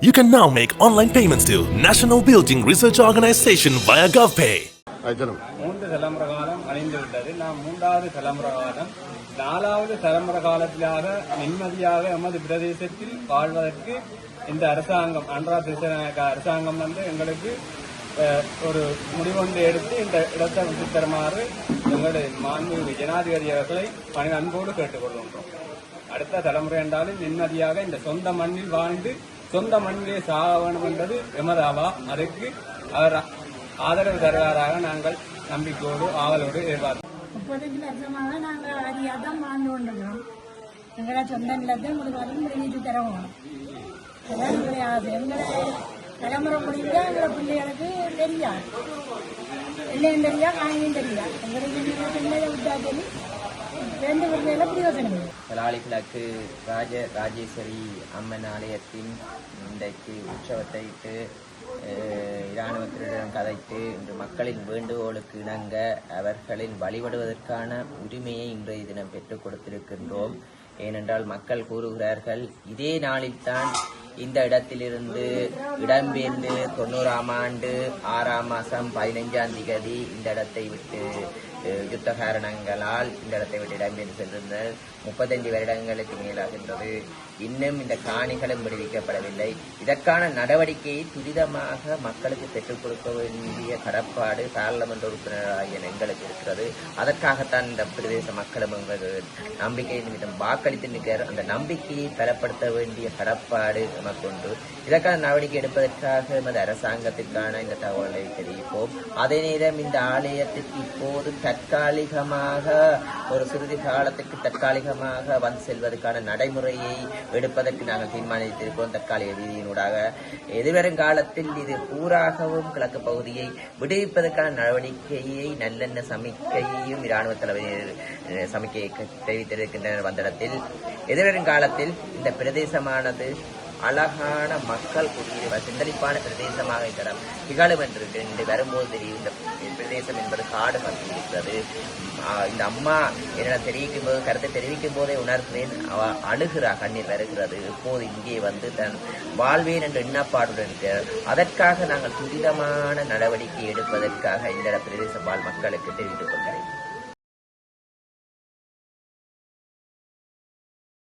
You can now make online payments to National Building Research Organization via GovPay. மூன்று தலைமுறை காலம் அணிந்து விட்டது நாம் மூன்றாவது தலைமுறை காலம் நாலாவது தலைமுறை காலத்திலாக நிம்மதியாக எமது பிரதேசத்தில் வாழ்வதற்கு இந்த அரசாங்கம் அன்றா திசநாயக்க அரசாங்கம் வந்து எங்களுக்கு ஒரு முடிவொன்று எடுத்து இந்த இடத்தை விட்டு தருமாறு எங்களுடைய மாண்புமிகு ஜனாதிபதி அவர்களை பணி அன்போடு கேட்டுக்கொள்கின்றோம் அடுத்த தலைமுறை என்றாலும் நிம்மதியாக இந்த சொந்த மண்ணில் வாழ்ந்து சொந்த மண்ணிலே சாக என்பது எமது அவா அதற்கு அவர் ஆதரவு தருவாராக நாங்கள் நம்பிக்கையோடு ஆவலோடு எதிர்பார்க்கிறோம் முப்பத்தஞ்சு வருஷமாக நாங்கள் அரியாக தான் வாழ்ந்து கொண்டிருக்கிறோம். எங்களை சொந்த நிலத்தை முடிவாலும் முடிவிட்டு தரவும். அதான் எங்களுடைய ஆசை எங்களை தலைமுறை முடிவு எங்களை பிள்ளைகளுக்கு தெரியாது. இல்லையும் தெரியா காணியும் தெரியா எங்களுக்கு பிள்ளைகளை விட்டா தெரியும் ரெண்டு கிழக்கு ராஜ ராஜேஸ்வரி அம்மன் ஆலயத்தின் இன்றைக்கு உற்சவத்தை இட்டு இராணுவத்தினரிடம் கதைத்து இன்று மக்களின் வேண்டுகோளுக்கு இணங்க அவர்களின் வழிபடுவதற்கான உரிமையை இன்றைய தினம் பெற்றுக் கொடுத்திருக்கின்றோம். ஏனென்றால் மக்கள் கூறுகிறார்கள் இதே நாளில்தான் இந்த இடத்திலிருந்து இடம்பெயர்ந்து தொண்ணூறாம் ஆண்டு ஆறாம் மாதம் பதினைஞ்சாம் திகதி இந்த இடத்தை விட்டு யுத்த காரணங்களால் இந்த இடத்தை விட்டு இடம்பெயர்ந்து சென்றிருந்தனர் முப்பத்தஞ்சு வருடங்களுக்கு மேலாகின்றது. இன்னும் இந்த காணிகளும் விடுவிக்கப்படவில்லை. இதற்கான நடவடிக்கையை துரிதமாக மக்களுக்கு பெற்றுக் கொடுக்க வேண்டிய கடப்பாடு பாராளுமன்ற உறுப்பினராகிய எங்களுக்கு இருக்கிறது. அதற்காகத்தான் இந்த பிரதேச மக்களும் எங்களது நம்பிக்கை நிமித்தம் வாக்களித்து நிற்கிறார். அந்த நம்பிக்கையை பலப்படுத்த வேண்டிய கடப்பாடு நமக்கு உண்டு இதற்கான நடவடிக்கை எடுப்பதற்காக எமது அரசாங்கத்திற்கான இந்த தகவலை தெரிவிப்போம். அதே நேரம் இந்த ஆலயத்திற்கு இப்போது தற்காலிகமாக ஒரு சிறிது காலத்துக்கு தற்காலிகமாக வந்து செல்வதற்கான நடைமுறையை எடுப்பதற்கு நாங்கள் தீர்மானித்திருக்கிறோம். தற்காலிக ரீதியினூடாக. எதிர்வரும் காலத்தில் இது பூராகவும் கிழக்கு பகுதியை விடுவிப்பதற்கான நடவடிக்கையை நல்லெண்ண சமிக்கையையும் இராணுவ தலைவர் சமிக்கையை தெரிவித்திருக்கின்றனர். வந்த இடத்தில் எதிர்வரும் காலத்தில் இந்த பிரதேசமானது அழகான மக்கள் குடியிருப்ப சிந்தளிப்பான பிரதேசமாக இந்த இடம். திகழும் என்று வரும்போது தெரியும் இந்த பிரதேசம் என்பது காடு மத்தி இருக்கிறது. ஆஹ் இந்த அம்மா என்னிடம் தெரிவிக்கும் போது கருத்தை தெரிவிக்கும் போதே உணர்கிறேன். அவ அழுகிறா கண்ணீர் வருகிறது. இப்போது இங்கே வந்து தன் வாழ்வேன் என்ற எண்ணப்பாடுடன் இருக்கிறார் அதற்காக நாங்கள் துரிதமான நடவடிக்கை எடுப்பதற்காக இந்த பிரதேச வாழ் மக்களுக்கு தெரிவித்துக் கொள்கிறேன்.